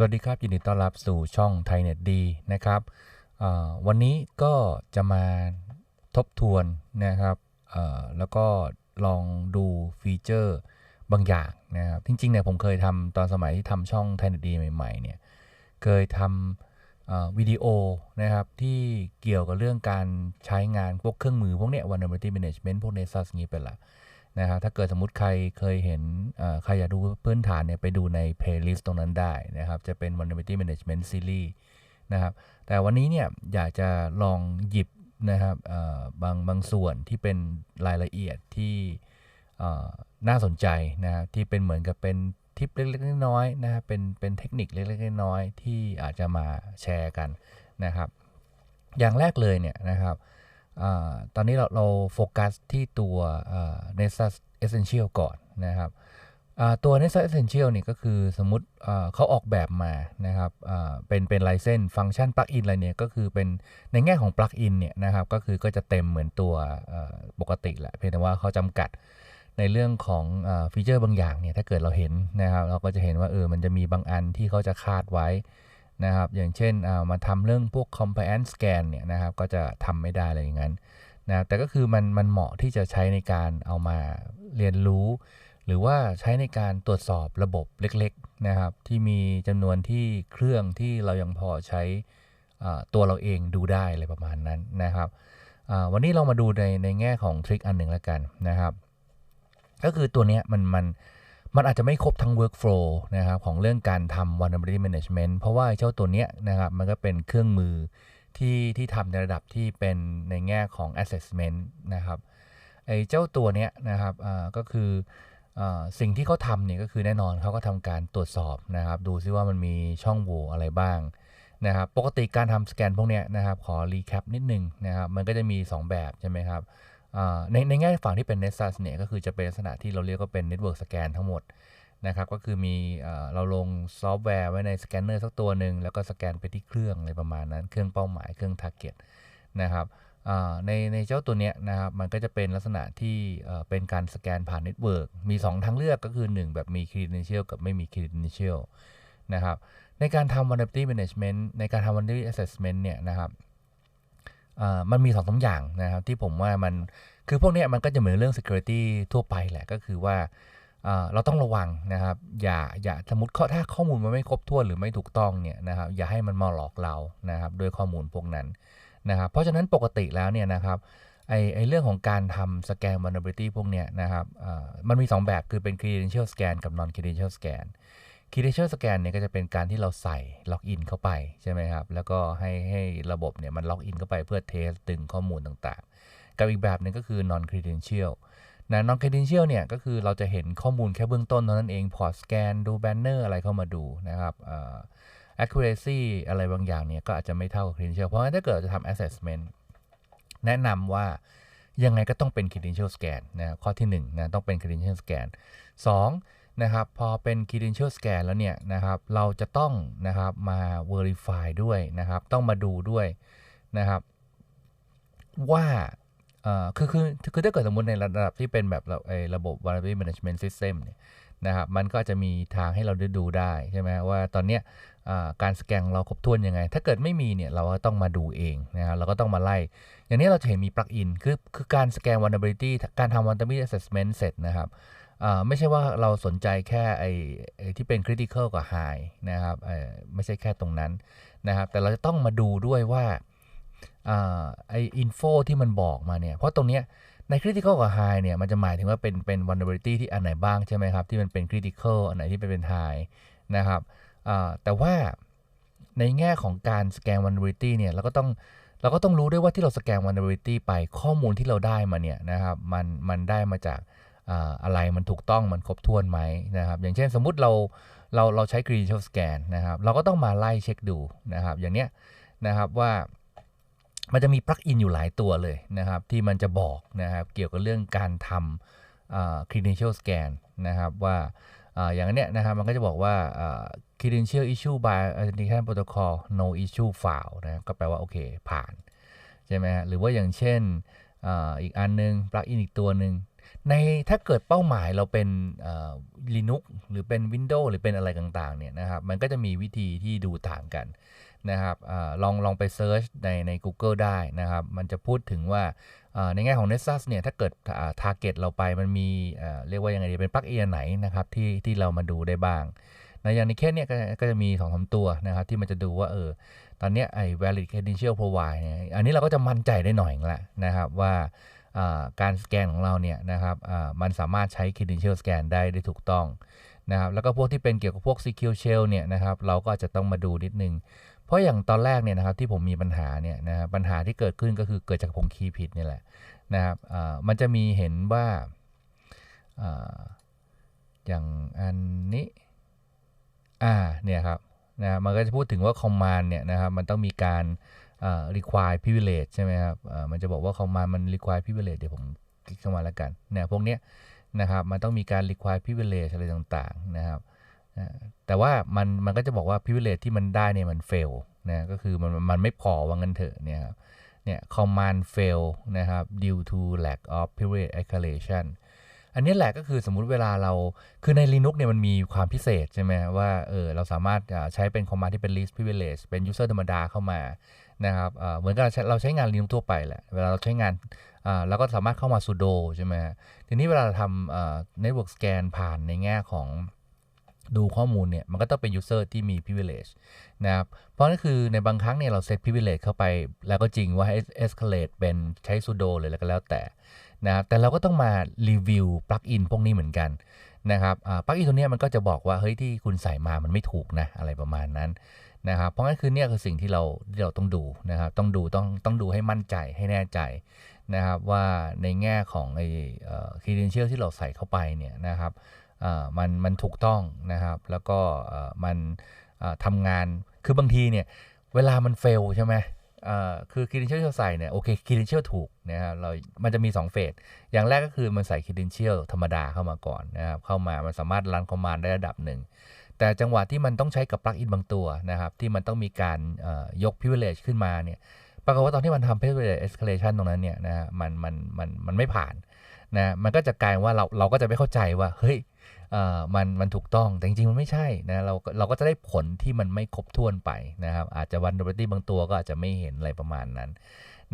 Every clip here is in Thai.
สวัสดีครับ ยินดีต้อนรับสู่ช่องไทยเน็ตดีนะครับวันนี้ก็จะมาทบทวนนะครับแล้วก็ลองดูฟีเจอร์บางอย่างนะครับจริงๆเนี่ยผมเคยทำตอนสมัยที่ทำช่องไทยเน็ตดีใหม่ๆเนี่ยเคยทำวิดีโอนะครับที่เกี่ยวกับเรื่องการใช้งานพวกเครื่องมือพวกเนี้ย vulnerability management พวก Nessus อย่างนี้เป็นละ นะครับถ้าเกิดสมมติใครเคยเห็นใครอยากดูพื้นฐานเนี่ยไปดูใน playlist ตรงนั้นได้นะครับ จะเป็น vulnerability management series นะครับ แต่วันนี้เนี่ยอยากจะลองหยิบนะครับบางบางส่วนที่เป็นรายละเอียดที่น่าสนใจนะครับที่เป็นเหมือนกับเป็นทิปเล็กๆน้อยๆนะครับเป็นเป็นเทคนิคเล็กๆน้อยๆที่อาจจะมาแชร์กันนะครับ อย่างแรกเลยเนี่ยนะครับ ตอนนี้เราเราโฟกัสที่ตัว n e s s Essential ก่อนนะครับตัว n e s s Essential นี่ก็คือสมมติเขาออกแบบมานะครับเป็นเป็นไลเซนฟังก์ชันปลั๊กอินอะไรเนี่ยก็คือเป็นในแง่ของปลั๊กอินเนี่ยนะครับก็คือก็จะเต็มเหมือนตัวปกติแหละเพียงแต่ว่าเขาจำกัดในเรื่องของอฟีเจอร์บางอย่างเนี่ยถ้าเกิดเราเห็นนะครับเราก็จะเห็นว่าเออมันจะมีบางอันที่เขาจะคาดไว้ นะครับ อย่างเช่นามาทำเรื่องพวก compliance scan เนี่ยนะครับ ก็จะทำไม่ได้อะไรอย่างนั้นนะแต่ก็คือมันมันเหมาะที่จะใช้ในการเอามาเรียนรู้ หรือว่าใช้ในการตรวจสอบระบบเล็กๆนะครับ ที่มีจำนวนที่เครื่องที่เรายังพอใช้ตัวเราเองดูได้อะไรประมาณนั้นนะครับวันนี้เรามาดูในในแง่ของทริคอันหนึ่งแล้วกันนะครับ ก็คือตัวเนี้ยมันมันม มันอาจจะไม่ครบทั้ง workflow นะครับของเรื่องการทำ vulnerability management เพราะว่าไอ้เจ้าตัวเนี้ยนะครับมันก็เป็นเครื่องมือที่ที่ทำในระดับที่เป็นในแง่ของ assessment นะครับไอ้เจ้าตัวเนี้ยนะครับก็คืออสิ่งที่เขาทำเนี่ยก็คือแน่นอนเขาก็ทำการตรวจสอบนะครับ ดูซิว่ามันมีช่องโหว่อะไรบ้างนะครับปกติการทำสแกนพวกเนี้ยนะครับขอรีแคปนิดนึงนะครับมันก็จะมี 2 แบบใช่ไหมครับ ในในแง่ฝั่งที่เป็น Nessus เนี่ยก็คือจะเป็นลักษณะที่เราเรียกว่าเป็น Network Scan ทั้งหมดนะครับก็คือมีเราลงซอฟต์แวร์ไว้ในสแกนเนอร์สักตัวหนึ่งแล้วก็สแกนไปที่เครื่องอะไรประมาณนั้น เครื่องเป้าหมายเครื่อง Target นะครับในในเจ้าตัวเนี้ยนะครับมันก็จะเป็นลักษณะที่เป็นการสแกนผ่านเน็ตเวิร์กมี 2 ทางเลือกก็คือ 1 แบบมี credential กับไม่มี credential นะครับในการทำ vulnerability management ในการทำ vulnerability assessment เนี่ยนะครับ มันมีสองสาอย่างนะครับที่ผมว่ามันคือพวกนี้มันก็จะเหมือนเรื่อง security ทั่วไปแหละก็คือว่าเราต้องระวังนะครับ อย่าอย่าสมมติถ้าข้อมูลมันไม่ครบถ้วนหรือไม่ถูกต้องเนี่ยนะครับอย่าให้มันมาหลอกเรานะครับด้วยข้อมูลพวกนั้นนะครับเพราะฉะนั้นปกติแล้วเนี่ยนะครับไอไอเรื่องของการทำสแกน vulnerability พวกเนี้ยนะครับมันมี 2 แบบคือเป็น credential scan กับ non credential scan credential scan เนี่ยก็จะเป็นการที่เราใส่ล็อกอินเข้าไปใช่ไหมครับ แล้วก็ให้ให้ระบบเนี่ยมันล็อกอินเข้าไปเพื่อเทสตึงข้อมูลต่างๆ กับอีกแบบหนึ่งก็คือ non credential นะ non credential เนี่ยก็คือเราจะเห็นข้อมูลแค่เบื้องต้นเท่านั้นเองพอสแกนดูแบนเนอร์อะไรเข้ามาดูนะครับเอ่อ accuracy อะไรบางอย่างเนี่ยก็อาจจะไม่เท่ากับ credential เพราะฉะนั้นถ้าเกิดจะทำ assessment แนะนำว่ายังไงก็ต้องเป็น credential scan นะข้อที่1นะต้องเป็น credential scan 2 นะครับพอเป็น credential scan แล้วเนี่ยนะครับเราจะต้องนะครับมา verify ด้วยนะครับ ต้องมาดูด้วยนะครับ ว่าเอ่อคือคือคือถ้าเกิดสมมติในระดับที่เป็นแบบระบบ vulnerability management system เนี่ยนะครับมันก็จะมีทางให้เราได้ดูได้ใช่ไหมว่าตอนเนี้ยการสแกนเราครบถ้วนยังไง ถ้าเกิดไม่มีเนี่ยเราก็ต้องมาดูเองนะครับเราก็ต้องมาไล่ อย่างนี้เราจะเห็นมีปลั๊กอินคือคือการสแกน vulnerability การทำ vulnerability assessment เสร็จนะครับ ไม่ใช่ว่าเราสนใจแค่ไอ้ที่เป็น critical กับ high นะครับไม่ใช่แค่ตรงนั้นนะครับ แต่เราจะต้องมาดูด้วยว่าอ่าไอ้ info ที่มันบอกมาเนี่ย เพราะตรงเนี้ยใน critical กับ high เนี่ยมันจะหมายถึงว่าเป็นเป็น vulnerability ที่อันไหนบ้างใช่ไหมครับ ที่มันเป็น critical อันไหนที่เป็นเป็น high นะครับแต่ว่าในแง่ของการสแกน vulnerability เนี่ยเราก็ต้องเราก็ต้องรู้ด้วยว่าที่เราสแกน vulnerability ไปข้อมูลที่เราได้มาเนี่ยนะครับมันมันได้มาจาก อะไรมันถูกต้องมันครบถ้วนไหมนะครับ อย่างเช่นสมมุติเราเราเราใช้ credential scan นะครับ เราก็ต้องมาไล่เช็คดูนะครับ อย่างเนี้ยนะครับว่ามันจะมีปลั๊กอินอยู่หลายตัวเลยนะครับ ที่มันจะบอกนะครับเกี่ยวกับเรื่องการทำ credential scan นะครับว่าอย่างเนี้ยนะครับมันก็จะบอกว่า credential issue by authentication protocol no issue file นะก็แปลว่าโอเคผ่าน ใช่ไหมฮะหรือว่าอย่างเช่นออีกอันนึงปลั๊กอินอีกตัวหนึ่ง ในถ้าเกิดเป้าหมายเราเป็น Linux หรือเป็น Windows หรือเป็นอะไรต่างๆเนี่ยนะครับมันก็จะมีวิธีที่ดูต่างกันนะครับอลองลองไปเซิร์ชในใน Google ได้นะครับ มันจะพูดถึงว่าในแง่ของ Nexus เนี่ยถ้าเกิดอ่า target เราไปมันมีเรียกว่ายังไงดีเป็นปลั๊กเอินไหนนะครับที่ที่เรามาดูได้บ้างนะอย่างในเคสเนี่ยก็ก็จะมี2อสตัวนะครับที่มันจะดูว่าเออตอนนี้ไอ้ valid credential provide เนี่ยอันนี้เราก็จะมั่นใจได้หน่อยละนะครับว่า การสแกนของเราเนี่ยนะครับมันสามารถใช้ credential scan ได้ได้ถูกต้องนะครับแล้วก็พวกที่เป็นเกี่ยวกับพวก secure shell เนี่ยนะครับเราก็จะต้องมาดูนิดนึง เพราะอย่างตอนแรกเนี่ยนะครับที่ผมมีปัญหาเนี่ยนะครับปัญหาที่เกิดขึ้นก็คือเกิดจากผมคีย์ผิดนี่แหละนะครับมันจะมีเห็นว่าอย่างอันนี้อ่าเนี่ยครับนะมันก็จะพูดถึงว่า command เนี่ยนะครับมันต้องมีการ require privilege ใช่ไหมครับอ่ามันจะบอกว่า command มัน require privilege เดี๋ยวผมคลิกเข้ามาแล้วกันเนี่ยพวกเนี้ยนะครับมันต้องมีการ require privilege อะไรต่างๆนะครับแต่ว่ามันมันก็จะบอกว่า privilege ที่มันได้เนี่ยมัน fail นะก็คือมันมันไม่พอว่างั้นเถอะเนี่ยครับเนี่ย command fail นะครับ due to lack of privilege escalation อันนี้แหละก็คือสมมุติเวลาเราคือใน Linux เนี่ยมันมีความพิเศษใช่ไหมว่าเออเราสามารถใช้เป็น command ที่เป็น least privilege เป็น user ธรรมดาเข้ามา นะครับเหมือนกับเราใช้งาน Linux ทั่วไปแหละเวลาเราใช้งานเราก็สามารถเข้ามา sudo ใช่ไหมฮะทีนี้เวลาเราทำอ่า network scan ผ่านในแง่ของดูข้อมูลเนี่ยมันก็ต้องเป็น user ที่มี privilege นะครับ เพราะนั่นคือในบางครั้งเนี่ยเราเซต privilege เข้าไป แล้วก็จริงว่าให้ escalate เป็นใช้ sudo เลยแล้วก็แล้วแต่นะครับแต่เราก็ต้องมารีวิว plugin พวกนี้เหมือนกันนะครับ plugin ตัวเนี้ยมันก็จะบอกว่า เฮ้ยที่คุณใส่มามันไม่ถูกนะ อะไรประมาณนั้น นะครับ เพราะงั้นคือเนี่ยคือสิ่งที่เราที่เราต้องดูนะครับ ต้องดูต้องต้องดูให้มั่นใจให้แน่ใจนะครับว่าในแง่ของไอ้เอ่อ credential ที่เราใส่เข้าไปเนี่ยนะครับอ่ามันมันถูกต้องนะครับ แล้วก็เอ่อมันอ่าทำงานคือบางทีเนี่ยเวลามันเฟลใช่ไหมอ่าคือ credential ที่เราใส่เนี่ยโอเค credential ถูกนะครับเรา มันจะมี 2 เฟส อย่างแรกก็คือมันใส่ credential ธรรมดาเข้ามาก่อนนะครับเข้ามามันสามารถรัน command ได้ระดับหนึ่ง แต่จังหวะที่มันต้องใช้กับ plugin บางตัวนะครับ ที่มันต้องมีการยก privilege ขึ้นมาเนี่ยปรากฏว่าตอนที่มันทำ privilege escalation ตรงนั้นเนี่ยนะมันมันมันมันไม่ผ่านนะมันก็จะกลายว่าเราเราก็จะไม่เข้าใจว่าเฮ้ยมันมันถูกต้องแต่จริงๆ มันไม่ใช่นะเราก็เราก็จะได้ผลที่มันไม่ครบถ้วนไปนะครับ อาจจะ vulnerability บางตัวก็อาจจะไม่เห็นอะไรประมาณนั้น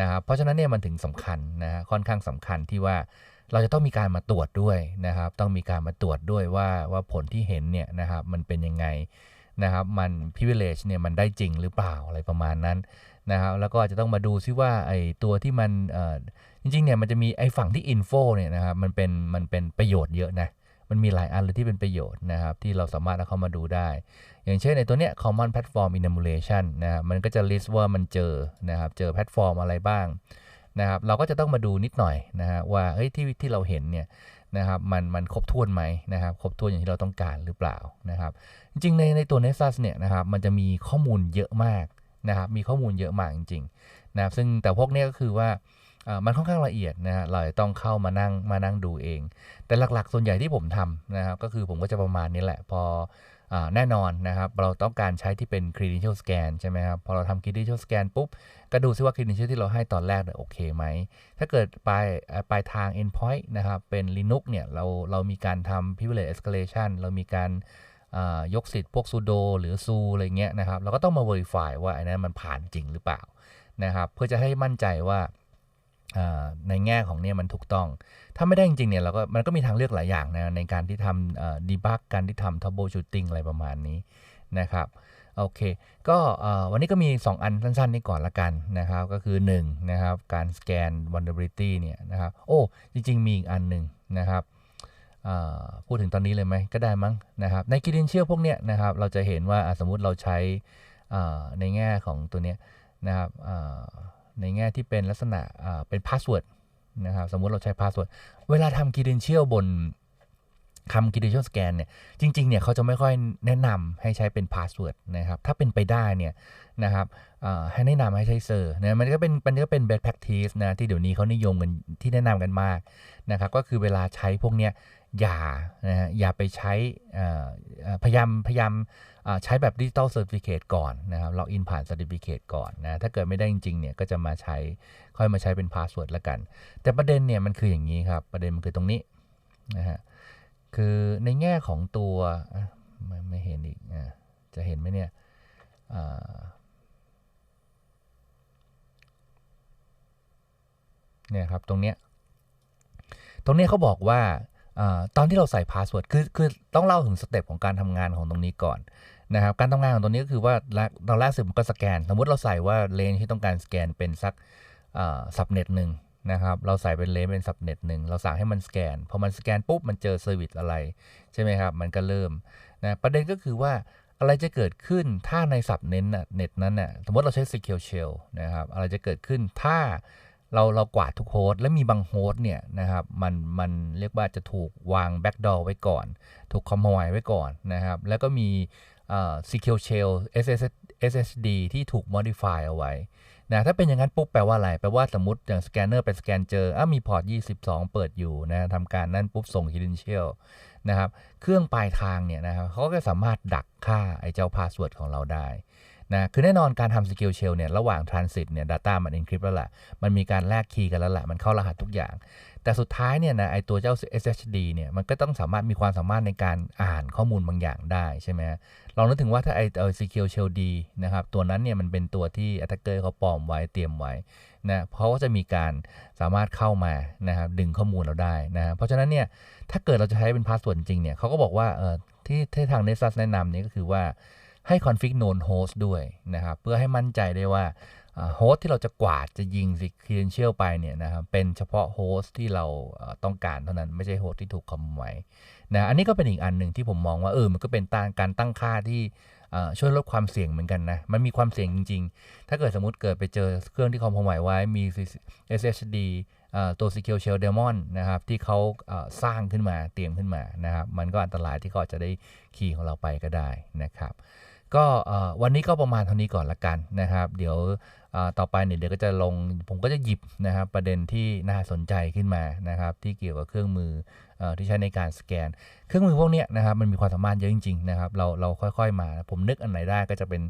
นะครับเพราะฉะนั้นเนี่ยมันถึงสำคัญนะฮะค่อนข้างสำคัญที่ว่า เราจะต้องมีการมาตรวจด้วยนะครับ ต้องมีการมาตรวจด้วยว่าว่าผลที่เห็นเนี่ยนะครับมันเป็นยังไงนะครับ มัน privilege เนี่ยมันได้จริงหรือเปล่าอะไรประมาณนั้นนะครับ แล้วก็จะต้องมาดูซิว่าไอ้ตัวที่มันจริงๆเนี่ยมันจะมีไอ้ฝั่งที่ info เนี่ยนะครับมันเป็นมันเป็นประโยชน์เยอะนะมันมีหลายอันเลยที่เป็นประโยชน์นะครับที่เราสามารถเอาเข้ามาดูได้ อย่างเช่นในตัวเนี้ย common platform enumeration นะครับมันก็จะ list ว่ามันเจอนะครับเจอแพลตฟอร์มอะไรบ้าง นะครับเราก็จะต้องมาดูนิดหน่อยนะฮะว่าเฮ้ยที่ที่เราเห็นเนี่ยนะครับมันมันครบถ้วนไหมนะครับครบถ้วนอย่างที่เราต้องการหรือเปล่านะครับจริงๆในในตัว Nexus เนี่ยนะครับมันจะมีข้อมูลเยอะมากนะครับมีข้อมูลเยอะมากจริงๆนะครับซึ่งแต่พวกนี้ก็คือว่ามันค่อนข้างละเอียดนะฮะเราต้องเข้ามานั่งมานั่งดูเอง แต่หลักๆ ส่วนใหญ่ที่ผมทำนะครับก็คือผมก็จะประมาณนี้แหละ พออาแน่นอนนะครับเราต้องการใช้ที่เป็น credential scan ใช่ไหมครับ พอเราทำ credential scan ปุ๊บ ก็ดูซิว่า credential ที่เราให้ตอนแรกเนี่ยโอเคไหม ถ้าเกิดปลายปลายทาง endpoint นะครับ เป็น Linux เนี่ย เราเรามีการทำ privilege escalation เรามีการยกสิทธิ์พวก sudo หรือ su อะไรเงี้ยนะครับ เราก็ต้องมา verify ว่าอันนั้นมันผ่านจริงหรือเปล่านะครับ เพื่อจะให้มั่นใจว่าในแง่ของเนี่ยมันถูกต้อง ถ้าไม่ได้จริงๆเนี่ยเราก็มันก็มีทางเลือกหลายอย่างนะในการที่ทำดีบักการที่ทำ troubleshooting อะไรประมาณนี้นะครับ โอเค ก็วันนี้ก็มี 2 อันสั้นๆ นี้ก่อนละกันนะครับ ก็คือ 1 นะครับ การสแกน vulnerability เนี่ยนะครับ โอ้ จริง ๆ มีอีกอันหนึ่งนะครับพูดถึงตอนนี้เลยไหมก็ได้มั้งนะครับใน credential พวกเนี้ยนะครับ เราจะเห็นว่าสมมุติเราใช้ในแง่ของตัวเนี้ยนะครับในแง่ที่เป็นลักษณะเป็นพาสเวิร์ดนะครับ สมมุติเราใช้พาสเวิร์ดเวลาทำ credential บน คำ credential scan เนี่ยจริงๆเนี่ยเขาจะไม่ค่อยแนะนำให้ใช้เป็นพาสเวิร์ดนะครับ ถ้าเป็นไปได้เนี่ยนะครับให้แนะนำให้ใช้เซอร์นะมันก็เป็นมันก็เป็น best practice นะที่เดี๋ยวนี้เขานิยมกันที่แนะนำกันมากนะครับ ก็คือเวลาใช้พวกเนี้ยอย่านะอย่าไปใช้พยายามพยายามใช้แบบดิจิ t a ลเซอร์ติฟิเคก่อนนะครับล็อกอินผ่าน c e r t i f i c a t e ก่อนนะถ้าเกิดไม่ได้จริงๆเนี่ยก็จะมาใช้ค่อยมาใช้เป็นพาสเวิร์ดละกัน แต่ประเด็นเนี่ยมันคืออย่างนี้ครับ ประเด็นมันคือตรงนี้นะฮะ คือในแง่ของตัวไม่ไม่เห็นอีกอะจะเห็นไหมเนี่ยเนี่ยครับ ตรงเนี้ย ตรงเนี้ยเขาบอกว่าอตอนที่เราใส่พาสเวิร์ดคือคือต้องเล่าถึงสเต็ปของการทำงานของตรงนี้ก่อนนะครับ การทำงานของตรงนี้ก็คือว่าแรกตอนแรกสุดมันก็สแกน สมมติเราใส่ว่าเลนที่ต้องการสแกนเป็นสักสับเน็ตหนึ่ง นะครับ เราใส่เป็นเลนเป็นสับเน็ตหนึ่งเราสั่งให้มันสแกน พอมันสแกนปุ๊บ มันเจอเซอร์วิสอะไร ใช่ไหมครับ มันก็เริ่มนะประเด็นก็คือว่าอะไรจะเกิดขึ้นถ้าในสับเน้นเน็ตนั้นน่ะสมมติเราใช้ Secure Shell นะครับ อะไรจะเกิดขึ้นถ้าเราเรากวาดทุกโฮสต์และมีบางโฮสต์เนี่ยนะครับมันมันเรียกว่าจะถูกวางแบ็กดอร์ไว้ก่อน ถูกคอมโพไว้ก่อนนะครับ แล้วก็มี Secure Shell SSD ที่ถูก modify เอาไว้ นะถ้าเป็นอย่างนั้นปุ๊บแปลว่าอะไร แปลว่าสมมติอย่างสแกนเนอร์ไปสแกนเจออะมีพอร์ต 22 เปิดอยู่นะทำการนั่นปุ๊บส่ง credential นะครับ เครื่องปลายทางเนี่ยนะครับเขาก็สามารถดักค่าไอ้เจ้าพาสเวิร์ดของเราได้ นะคือแน่นอนการทำ Secure Shell เนี่ยระหว่าง Transit เนี่ย Data มัน Encrypt แล้วแหละมันมีการแลกคีย์กันแล้วแหละมันเข้ารหัสทุกอย่าง แต่สุดท้ายเนี่ยนะไอตัวเจ้า SSD เนี่ยมันก็ต้องสามารถมีความสามารถในการอ่านข้อมูลบางอย่างได้ใช่ไหมลองนึกถึงว่าถ้าไอเอ Secure Shell D นะครับตัวนั้นเนี่ยมันเป็นตัวที่ attacker เขาปลอมไว้เตรียมไว้นะเพราะว่าจะมีการสามารถเข้ามานะครับดึงข้อมูลเราได้นะเพราะฉะนั้นเนี่ยถ้าเกิดเราจะใช้เป็นพาสเวิร์ดจริงเนี่ยเขาก็บอกว่าเออที่ทาง Nessus แนะนำนี่ก็คือว่า ให้ config known host ด้วยนะครับ เพื่อให้มั่นใจได้ว่าโฮสที่เราจะกวาดจะยิง credential ไปเนี่ยนะครับเป็นเฉพาะโฮสที่เราต้องการเท่านั้นไม่ใช่โฮสที่ถูกคอมไว้นะอันนี้ก็เป็นอีกอันหนึ่งที่ผมมองว่าเออมันก็เป็นการตั้งค่าที่ช่วยลดความเสี่ยงเหมือนกันนะ มันมีความเสี่ยงจริง ๆ ถ้าเกิดสมมติเกิดไปเจอเครื่องที่คอมโพไไว้มี SSD ตัว Secure Shell Demon นะครับที่เขาสร้างขึ้นมาเตรียมขึ้นมานะครับมันก็อันตรายที่เขาจะได้คีย์ของเราไปก็ได้นะครับ ก็วันนี้ก็ประมาณเท่านี้ก่อนละกันนะครับ เดี๋ยวต่อไปเนี่ยเดี๋ยวก็จะลงผมก็จะหยิบนะครับประเด็นที่น่าสนใจขึ้นมานะครับ ที่เกี่ยวกับเครื่องมือที่ใช้ในการสแกน เครื่องมือพวกนี้นะครับมันมีความสามารถเยอะจริงๆนะครับเราเราค่อยๆมา ผมนึกอันไหนได้ก็จะเป็น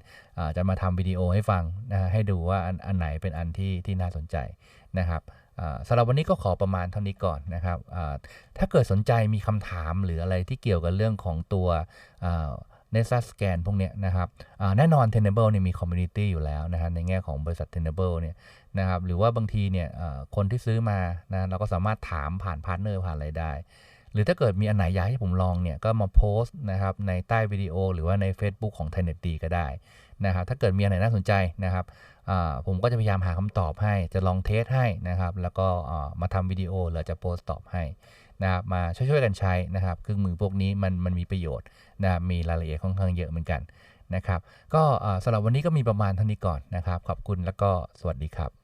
จะมาทำวิดีโอให้ฟังนะให้ดูว่าอันอันไหนเป็นอันที่ที่น่าสนใจนะครับสำหรับวันนี้ก็ขอประมาณเท่านี้ก่อนนะครับถ้าเกิดสนใจมีคำถามหรืออะไรที่เกี่ยวกับเรื่องของตัว n e s u s Scan พวกนี้นะครับแน่นอน Tenable เนี่ยมีคอมมูนิตี้อยู่แล้วนะฮะในแง่ของบริษัท Tenable เนี่ยนะครับหรือว่าบางทีเนี่ยคนที่ซื้อมานะเราก็สามารถถามผ่านพาร์ทเนอร์ผ่านอะไรได้ หรือถ้าเกิดมีอันไหนอยากให้ผมลองเนี่ยก็มาโพสต์นะครับในใต้วิดีโอ หรือว่าใน Facebook ของ t e n e t ก็ได้นะครับถ้าเกิดมีอันไหนน่าสนใจนะครับผมก็จะพยายามหาคำตอบให้ จะลองเทสให้นะครับ แล้วก็มาทำวิดีโอหรือจะโพสต์ตอบให้นะครับมาช่วยๆกันใช้นะครับเครื่องมือพวกนี้มันมันมีประโยชน์ นะมีรายละเอียดค่อนข้างเยอะเหมือนกันนะครับ ก็สำหรับวันนี้ก็มีประมาณเท่านี้ก่อนนะครับ ขอบคุณแล้วก็สวัสดีครับ